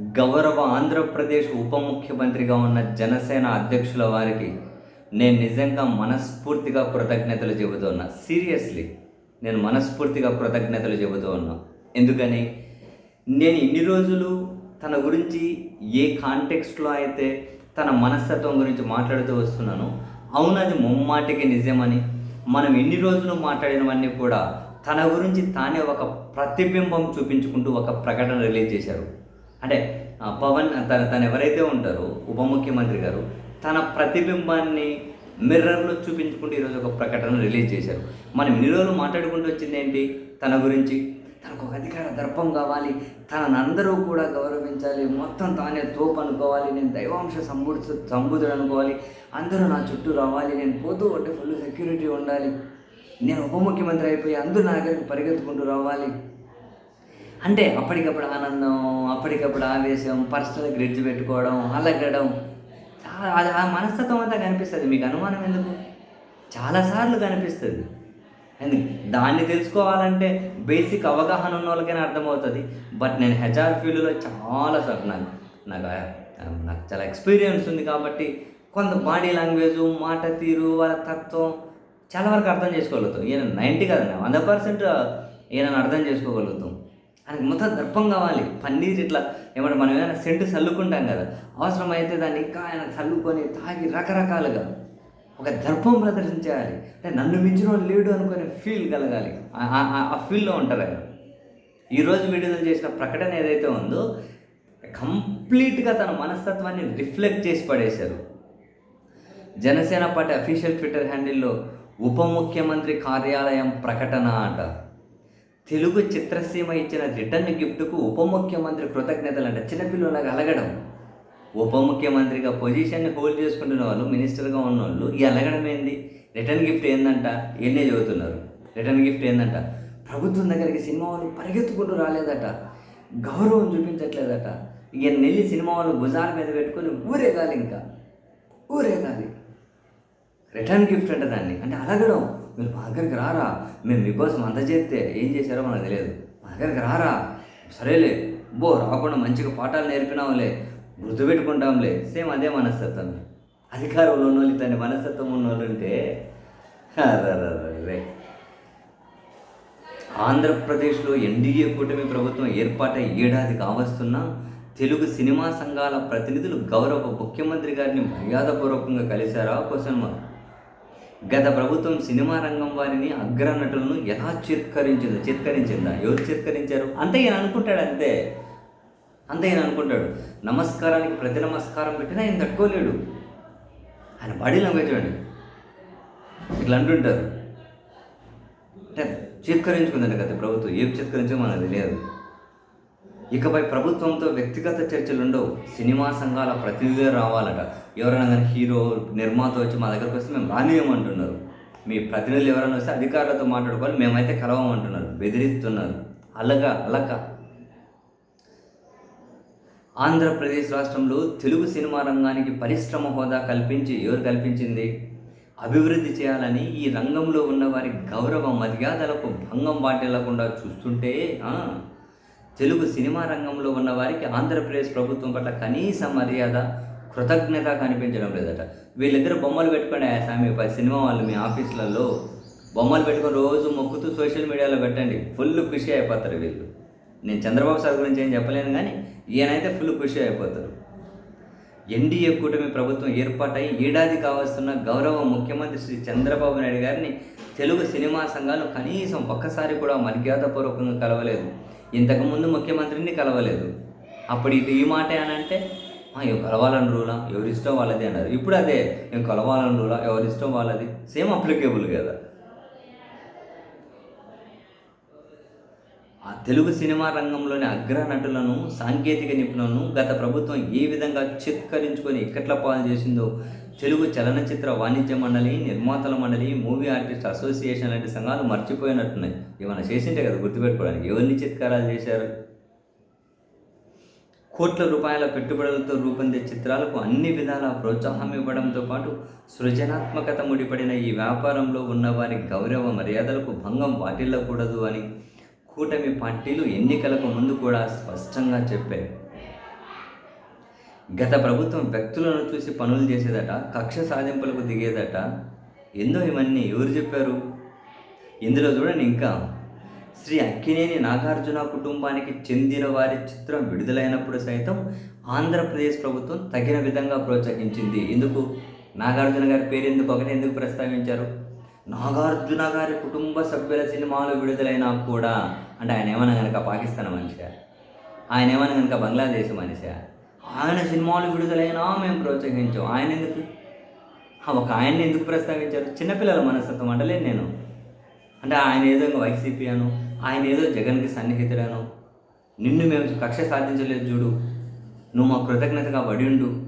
గౌరవ ఆంధ్రప్రదేశ్ ఉప ముఖ్యమంత్రిగా ఉన్న జనసేన అధ్యక్షుల వారికి నేను నిజంగా మనస్ఫూర్తిగా కృతజ్ఞతలు చెబుతూ ఉన్నా. సీరియస్లీ నేను మనస్ఫూర్తిగా కృతజ్ఞతలు చెబుతూ ఉన్నా. ఎందుకని? నేను ఇన్ని రోజులు తన గురించి ఏ కాంటెక్స్ట్లో అయితే తన మనస్తత్వం గురించి మాట్లాడుతూ వస్తున్నాను అవునది ముమ్మాటికి నిజమని మనం ఎన్ని రోజులు మాట్లాడినవన్నీ కూడా తన గురించి తానే ఒక ప్రతిబింబం చూపించుకుంటూ ఒక ప్రకటన రిలీజ్ చేశారు. అంటే పవన్ తన తను ఎవరైతే ఉంటారో ఉప ముఖ్యమంత్రి గారు తన ప్రతిబింబాన్ని మిర్రర్లో చూపించుకుంటూ ఈరోజు ఒక ప్రకటన రిలీజ్ చేశారు. మనం ఇన్ని రోజులు మాట్లాడుకుంటూ వచ్చింది ఏంటి? తన గురించి. తనకు ఒక అధికార దర్పం కావాలి. తనని అందరూ కూడా గౌరవించాలి. మొత్తం తానే తోపు అనుకోవాలి. నేను దైవాంశ సంబుడు సంబుధుడు అనుకోవాలి. అందరూ నా చుట్టూ రావాలి. నేను పోతూ ఉంటే ఫుల్ సెక్యూరిటీ ఉండాలి. నేను ఉప ముఖ్యమంత్రి అయిపోయి అందరూ నా దగ్గరికి పరిగెత్తుకుంటూ రావాలి. అంటే అప్పటికప్పుడు ఆనందం అప్పటికప్పుడు ఆవేశం పర్సనల్ గ్రిడ్జ్ పెట్టుకోవడం అలగడం. చాలా అది ఆ మనస్తత్వం అంతా కనిపిస్తుంది. మీకు అనుమానం ఎందుకు? చాలాసార్లు కనిపిస్తుంది. ఎందుకు? దాన్ని తెలుసుకోవాలంటే బేసిక్ అవగాహన ఉన్న వాళ్ళకైనా అర్థమవుతుంది. బట్ నేను హెచ్ఆర్ ఫీల్డ్లో చాలా సార్ నాకు నాకు నాకు చాలా ఎక్స్పీరియన్స్ ఉంది కాబట్టి కొంత బాడీ లాంగ్వేజ్ మాట తీరు వాళ్ళ తత్వం చాలా వరకు అర్థం చేసుకోగలుగుతాం. ఈయన నైంటీ కదండి వంద పర్సెంట్ ఈయనను అర్థం చేసుకోగలుగుతాం. ఆయనకి మొత్తం దర్పం కావాలి. పన్నీర్ ఇట్లా ఏమంటే మనం ఏమైనా సెంటు చల్లుకుంటాం కదా అవసరమైతే దాన్ని ఇంకా ఆయన చల్లుకొని తాగి రకరకాలుగా ఒక దర్పం ప్రదర్శించాలి. అంటే నన్ను మించిన లేడు అనుకునే ఫీల్ కలగాలి. ఆ- ఫీల్లో ఉంటారు ఆయన. ఈరోజు విడుదల చేసిన ప్రకటన ఏదైతే ఉందో కంప్లీట్గా తన మనస్తత్వాన్ని రిఫ్లెక్ట్ చేసి పడేశారు. జనసేన పార్టీ అఫీషియల్ ట్విట్టర్ హ్యాండిల్లో ఉప ముఖ్యమంత్రి కార్యాలయం ప్రకటన అంటారు తెలుగు చిత్రసీమ ఇచ్చిన రిటర్న్ గిఫ్ట్కు ఉప ముఖ్యమంత్రి కృతజ్ఞతలు అంట చిన్నపిల్లలకు అలగడం. ఉప ముఖ్యమంత్రిగా పొజిషన్ని హోల్డ్ చేసుకుంటున్న వాళ్ళు మినిస్టర్గా ఉన్న వాళ్ళు ఈ అలగడం ఏంది? రిటర్న్ గిఫ్ట్ ఏందంట? ఎన్నే చదువుతున్నారు రిటర్న్ గిఫ్ట్ ఏందంట? ప్రభుత్వం దగ్గరికి సినిమా వాళ్ళు పరిగెత్తుకుంటూ రాలేదట. గౌరవం చూపించట్లేదట. ఇక నెల్లి సినిమా వాళ్ళు భుజాల మీద పెట్టుకొని ఊరేగాలి ఇంకా. ఊరేగాలి. రిటర్న్ గిఫ్ట్ అంటే దాన్ని. అంటే అలగడం. మీరు మా దగ్గరికి రారా? మేము మీకోసం అంత చేస్తే ఏం చేశారో మనకు తెలియదు. మా దగ్గరికి రారా? సరేలే బో రాకుండా మంచిగా పాఠాలు నేర్పినాంలే గుర్తుపెట్టుకుంటాంలే. సేమ్ అదే మనస్తత్వం. అధికారంలో ఉన్న వాళ్ళు ఇతని మనస్తత్వం ఉన్న వాళ్ళు ఉంటే అరెరెరెరె. ఆంధ్రప్రదేశ్లో ఎన్డీఏ కూటమి ప్రభుత్వం ఏర్పాటై ఏడాది కావస్తున్నా తెలుగు సినిమా సంఘాల ప్రతినిధులు గౌరవ ముఖ్యమంత్రి గారిని మర్యాదపూర్వకంగా కలిశారా? క్వశ్చన్ మార్క్ గత ప్రభుత్వం సినిమా రంగం వారిని అగ్ర నటులను ఎలా చిత్కరించిందో చిత్కరించిందా? ఎవరు చిత్కరించారు? అంతే ఈయన అనుకుంటాడు అంతే. అంతే ఈయన అనుకుంటాడు. నమస్కారానికి ప్రతి నమస్కారం పెట్టినా ఆయన తట్టుకోలేడు. ఆయన బాడీ లాంగ్వేజ్ చూడండి. ఇట్లా అంటుంటారు. అంటే చిత్కరించుకుందండి గత ప్రభుత్వం. ఏం చిత్కరించో మనకు తెలియదు. ఇకపై ప్రభుత్వంతో వ్యక్తిగత చర్చలు ఉండవు సినిమా సంఘాల ప్రతినిధులు రావాలట. ఎవరైనా కానీ హీరో నిర్మాత వచ్చి మా దగ్గరకు వస్తే మేము రానియమంటున్నారు. మీ ప్రతినిధులు ఎవరైనా వస్తే అధికారులతో మాట్లాడుకోవాలి మేమైతే కలవమంటున్నారు. బెదిరిస్తున్నారు. అలగా అలక. ఆంధ్రప్రదేశ్ రాష్ట్రంలో తెలుగు సినిమా రంగానికి పరిశ్రమ హోదా కల్పించి ఎవరు కల్పించింది? అభివృద్ధి చేయాలని ఈ రంగంలో ఉన్న వారి గౌరవ మర్యాదలకు భంగం వాటిల్లకుండా చూస్తుంటే తెలుగు సినిమా రంగంలో ఉన్న వారికి ఆంధ్రప్రదేశ్ ప్రభుత్వం పట్ల కనీస మర్యాద కృతజ్ఞత కనిపించడం లేదట. వీళ్ళిద్దరు బొమ్మలు పెట్టుకోండి ఆ సామి ప- సినిమా వాళ్ళు మీ ఆఫీసులలో బొమ్మలు పెట్టుకొని రోజు మొక్కుతూ సోషల్ మీడియాలో పెట్టండి. ఫుల్ ఖుషి అయిపోతారు వీళ్ళు. నేను చంద్రబాబు సార్ గురించి ఏం చెప్పలేను కానీ ఈయనైతే ఫుల్ ఖుషి అయిపోతారు. ఎన్డీఏ కూటమి ప్రభుత్వం ఏర్పాటై ఏడాది కావస్తున్న గౌరవ ముఖ్యమంత్రి శ్రీ చంద్రబాబు నాయుడు గారిని తెలుగు సినిమా సంఘాలు కనీసం ఒక్కసారి కూడా మర్యాదపూర్వకంగా కలవలేదు. ఇంతకుముందు ముఖ్యమంత్రిని కలవలేదు. అప్పుడు ఇది ఈ మాట అనంటే "ఆ, ఇవి కలవాలని రూలా? ఎవరిష్టం వాళ్ళది అన్నారు. ఇప్పుడు అదే నేను కలవాలని రూలా? ఎవరిష్టం వాళ్ళది? సేమ్ అప్లికేబుల్ కదా. ఆ తెలుగు సినిమా రంగంలోని అగ్రనటులను సాంకేతిక నిపుణులను గత ప్రభుత్వం ఏ విధంగా చిత్కరించుకొని ఇక్కట్ల పాలు చేసిందో తెలుగు చలనచిత్ర వాణిజ్య మండలి నిర్మాతల మండలి మూవీ ఆర్టిస్ట్ అసోసియేషన్ లాంటి సంఘాలు మర్చిపోయినట్టున్నాయి. ఏమైనా చేసింటే కదా గుర్తుపెట్టుకోవడానికి. ఎవరిని చిత్కారాలు చేశారు? కోట్ల రూపాయల పెట్టుబడులతో రూపొందే చిత్రాలకు అన్ని విధాల ప్రోత్సాహం ఇవ్వడంతో పాటు సృజనాత్మకత ముడిపడిన ఈ వ్యాపారంలో ఉన్న వారి గౌరవ మర్యాదలకు భంగం వాటిల్లకూడదు అని కూటమి పార్టీలు ఎన్నికలకు ముందు కూడా స్పష్టంగా చెప్పాయి. గత ప్రభుత్వం వ్యక్తులను చూసి పనులు చేసేదట కక్ష సాధింపులకు దిగేదట ఎందో ఇవన్నీ ఎవరు చెప్పారు? ఇందులో చూడండి ఇంకా. శ్రీ అక్కినేని నాగార్జున కుటుంబానికి చెందిన వారి చిత్రం విడుదలైనప్పుడు సైతం ఆంధ్రప్రదేశ్ ప్రభుత్వం తగిన విధంగా ప్రోత్సహించింది. ఎందుకు? నాగార్జున గారి పేరు ఎందుకు? ఒకటి ఎందుకు ప్రస్తావించారు? నాగార్జున గారి కుటుంబ సభ్యుల సినిమాలు విడుదలైనా కూడా. అంటే ఆయన ఏమన్నా కనుక పాకిస్తాన్ మనిషి ఆయన ఏమన్నా కనుక బంగ్లాదేశ్ మనిషి ఆయన సినిమాలు విడుదలైనా మేము ప్రోత్సహించాం. ఆయన ఎందుకు? ఆ, ఒక ఆయన్ని ఎందుకు ప్రస్తావించారు? చిన్నపిల్లల మనస్తత్వం అంటలేదు నేను. అంటే ఆయన ఏదో ఇంకా వైసీపీ అను ఆయన ఏదో జగన్కి సన్నిహితుడను నిన్ను మేము కక్ష సాధించలేదు చూడు. నువ్వు మా కృతజ్ఞతగా పడి ఉండు.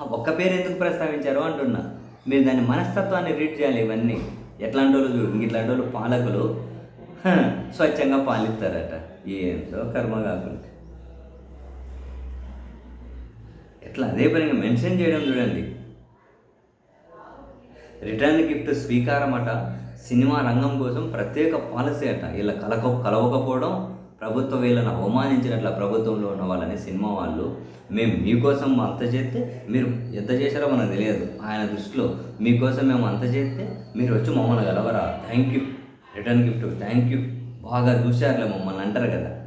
ఆ ఒక్క పేరు ఎందుకు ప్రస్తావించారు అంటున్నా. మీరు దాని మనస్తత్వాన్ని రీడ్ చేయాలి ఇవన్నీ. ఎట్లాంటి వాళ్ళు చూడు ఇట్లాంటి వాళ్ళు పాలకులు స్వచ్ఛంగా పాలిస్తారట. ఏందో కర్మ కాకుండా ఇట్లా అదే పనిగా మెన్షన్ చేయడం చూడండి. రిటర్న్ గిఫ్ట్ స్వీకారం అట సినిమా రంగం కోసం ప్రత్యేక పాలసీ అట. ఇలా కలక కలవకపోవడం ప్రభుత్వం వీళ్ళని అవమానించినట్ల ప్రభుత్వంలో ఉన్న వాళ్ళని సినిమా వాళ్ళు మేము మీకోసం అంత చేస్తే మీరు ఎంత చేశారో మనకు తెలియదు. ఆయన దృష్టిలో మీకోసం మేము అంత చేస్తే మీరు వచ్చి మమ్మల్ని కలవరా? Thank you. Return gift. Thank you. బాగా చూశారులే మమ్మల్ని అంటారు కదా.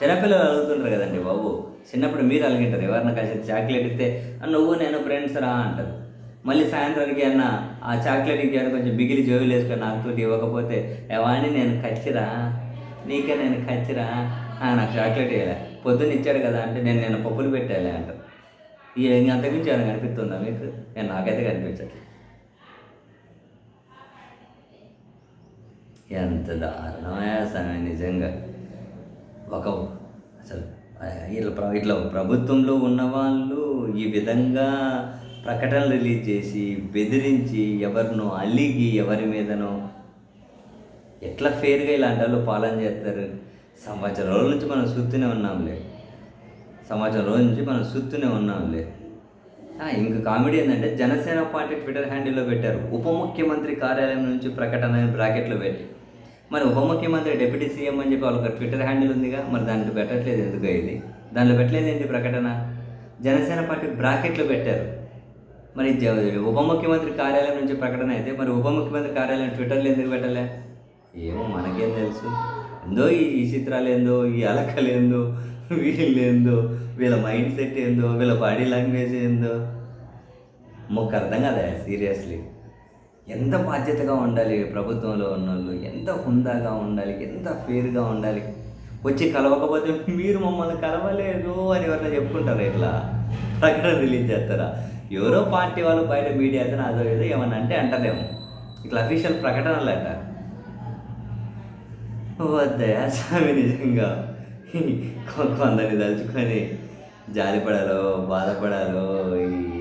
చిన్నపిల్లలు అడుగుతుంటారు కదండి బాబు. చిన్నప్పుడు మీరు అలిగింటారు. ఎవరిని కలిసి చాక్లెట్ ఇస్తే నువ్వు నేను ఫ్రెండ్స్ రా అంటారు. మళ్ళీ సాయంత్రానికి అన్న ఆ చాక్లెట్ ఇంకేమైనా కొంచెం బిగిలి జోబులు వేసుకొని నాకు ఇవ్వకపోతే ఎవరిని నేను ఖచ్చిరా నీకే నేను ఖచ్చిరా నాకు చాక్లెట్ ఇవ్వలే పొద్దున్న ఇచ్చాడు కదా అంటే నేను నేను పప్పులు పెట్టాలి అంటారు. ఈ ఇంక అంతకుమించి ఏమైనా కనిపిస్తుందా మీకు? నేను నాకైతే కనిపించట్లేదు ఎంత దారుణమయ్యా నిజంగా. ఒక అసలు ఇట్లా ఇట్లా ప్రభుత్వంలో ఉన్నవాళ్ళు ఈ విధంగా ప్రకటనలు రిలీజ్ చేసి బెదిరించి ఎవరినో అలిగి ఎవరి మీదనో ఎట్లా ఫేర్గా ఇలాంటి వాళ్ళు పాలన చేస్తారు? సంవత్సరం రోజుల నుంచి మనం చూస్తూనే ఉన్నాంలే. సంవత్సరం రోజుల నుంచి మనం చూస్తూనే ఉన్నాంలే. ఇంకా ఇంక కామెడీ ఏంటంటే జనసేన పార్టీ ట్విట్టర్ హ్యాండిల్లో పెట్టారు. ఉప ముఖ్యమంత్రి కార్యాలయం నుంచి ప్రకటన అని బ్రాకెట్లో పెట్టి. మరి ఉప ముఖ్యమంత్రి డిప్యూటీ సీఎం అని చెప్పి వాళ్ళకి ట్విట్టర్ హ్యాండిల్ ఉందిగా. మరి దాంట్లో పెట్టట్లేదు ఎందుకు ఇది దానిలో పెట్టలేదు ఏంటి ప్రకటన? జనసేన పార్టీ బ్రాకెట్లో పెట్టారు. మరి జ- ఉప ముఖ్యమంత్రి కార్యాలయం నుంచి ప్రకటన అయితే మరి ఉప ముఖ్యమంత్రి కార్యాలయం ట్విట్టర్లో ఎందుకు పెట్టలే? ఏమో మనకేం తెలుసు. ఏందో ఈ ఈ చిత్రాలు ఏందో ఈ అలకలు ఏందో వీళ్ళు ఏందో వీళ్ళ మైండ్ సెట్ ఏందో వీళ్ళ బాడీ లాంగ్వేజ్ ఏందో. మొక్క అర్థం కదా సీరియస్లీ? ఎంత బాధ్యతగా ఉండాలి ప్రభుత్వంలో ఉన్న వాళ్ళు ఎంత హుందాగా ఉండాలి ఎంత ఫేర్గా ఉండాలి? వచ్చి కలవకపోతే మీరు మమ్మల్ని కలవలేదు అని ఎవరైనా చెప్పుకుంటారు ఇట్లా? ప్రకటన రిలీజ్ చేస్తారా? ఎవరో పార్టీ వాళ్ళు బయట మీడియా అయితే అదో ఏదో ఏమన్నా అంటే అంటలేము. ఇట్లా అఫీషియల్ ప్రకటనలు అంట. వద్దయా స్వామి నిజంగా. కొందరిని తలుచుకొని జాలిపడాలో బాధపడాలో ఈ